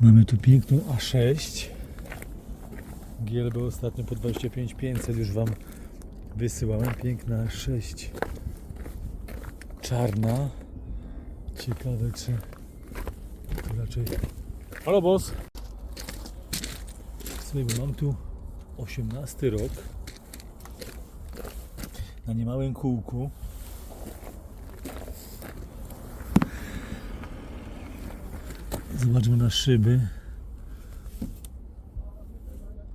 Mamy tu piękną A6. GLB ostatnio po 25 500 już Wam wysyłałem. Piękna A6. Czarna. Ciekawe czy to raczej... Halo boss! Słuchaj, mam tu 18 rok. Na niemałym kółku. Zobaczmy na szyby.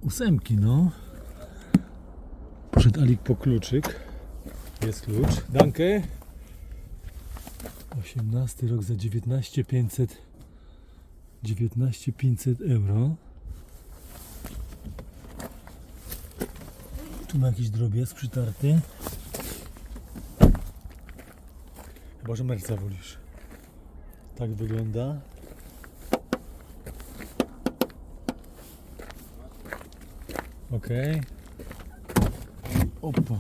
Ósemki, no. Poszedł Alik po kluczyk. Jest klucz. Dankę. 18 rok za 19 500 19 500 euro. Tu ma jakiś drobiazg przytarty. Chyba, że merca wolisz. Tak wygląda. Okej. Opa.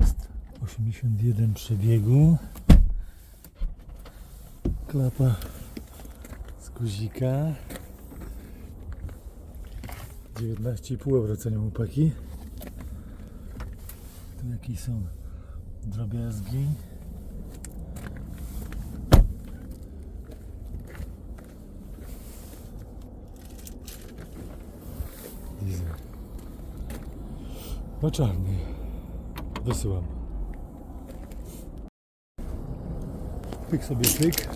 Jest 81 przebiegu. Klapa z guzika. 19,5 euro cenią chłopaki. Tu jakieś są drobiazgi. No czarny. Wysyłam. Pyk sobie pyk.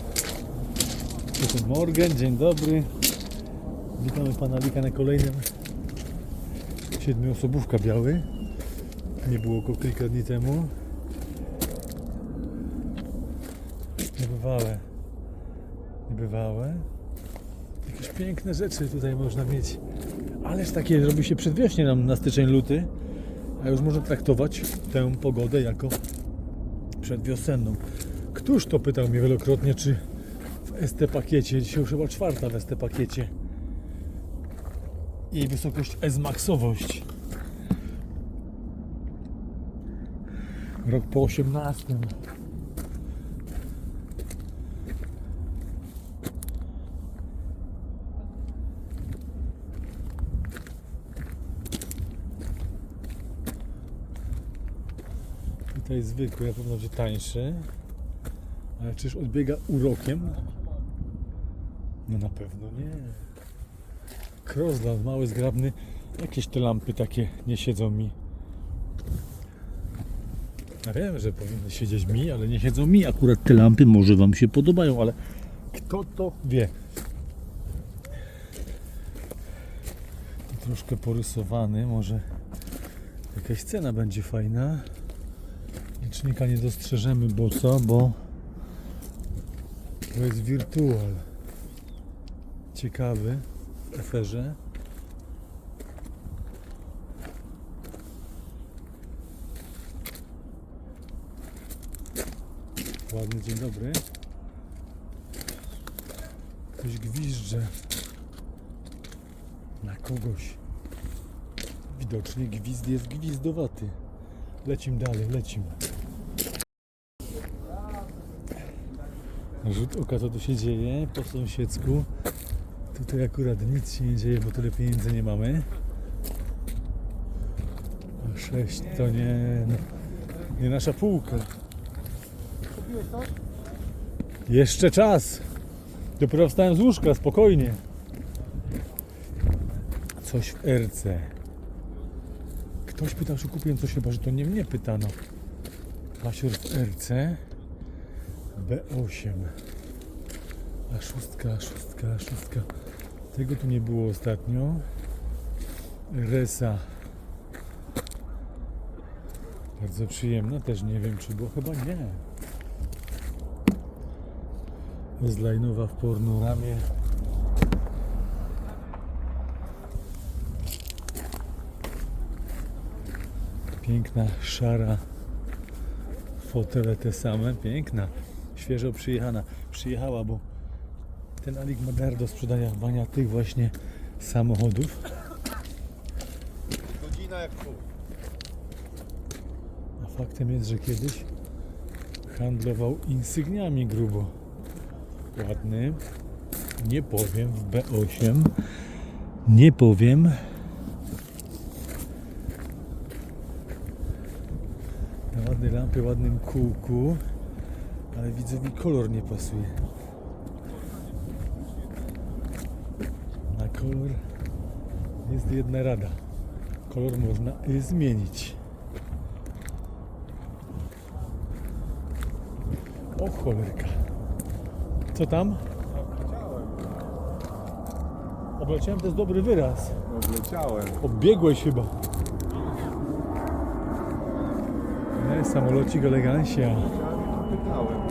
Guten Morgen, dzień dobry. Witamy pana Lika na kolejnym siedmioosobówka biały. Nie było go kilka dni temu. Niebywałe. Niebywałe. Jakieś piękne rzeczy tutaj można mieć. Ależ takie robi się przedwiośnie nam na styczeń, luty. A już można traktować tę pogodę jako przedwiosenną. Któż to pytał mnie wielokrotnie, czy w ST pakiecie, dzisiaj już chyba czwarta w ST pakiecie, jej wysokość S-maxowość. Rok po 18. Tutaj zwykły, na pewno będzie tańszy. Ale czyż odbiega urokiem? No na pewno nie. Crossland, mały, zgrabny. Jakieś te lampy takie nie siedzą mi. Ja wiem, że powinny siedzieć mi, ale nie siedzą mi. Akurat te lampy może Wam się podobają, ale kto to wie? Troszkę porysowany, może jakaś cena będzie fajna. Licznika nie dostrzeżemy, bo co? Bo to jest wirtual. Ciekawy w eferze. Ładny dzień dobry. Ktoś gwizdże na kogoś. Widocznie gwizd jest gwizdowaty. Lecim dalej, lecim. Rzut oka co tu się dzieje po sąsiedzku. Tutaj akurat nic się nie dzieje, bo tyle pieniędzy nie mamy. A 6 to nie, no, nie nasza półka. Jeszcze czas. Dopiero wstałem z łóżka, spokojnie. Coś w RC. Ktoś pytał, czy kupiłem coś, chyba że to nie mnie pytano. Pasior w RC. B8. A szóstka, szóstka, szóstka. Tego tu nie było ostatnio. Resa. Bardzo przyjemna, też nie wiem czy było, chyba nie. Zlajnowa w pornoramie. Piękna, szara. Fotele te same, piękna. Świeżo przyjechana. Przyjechała, bo ten Alik ma dar do sprzedawania tych właśnie samochodów. Godzina jak pół. A faktem jest, że kiedyś handlował insygniami grubo. Ładny. Nie powiem w B8. Nie powiem. Na ładnej lampie, ładnym kółku. Ale widzę, mi kolor nie pasuje. Na kolor jest jedna rada. Kolor można zmienić. O cholerka. Co tam? Obleciałem to jest dobry wyraz. Odleciałem. Obbiegłeś chyba. Nie, samolocik elegancja. Pytałem.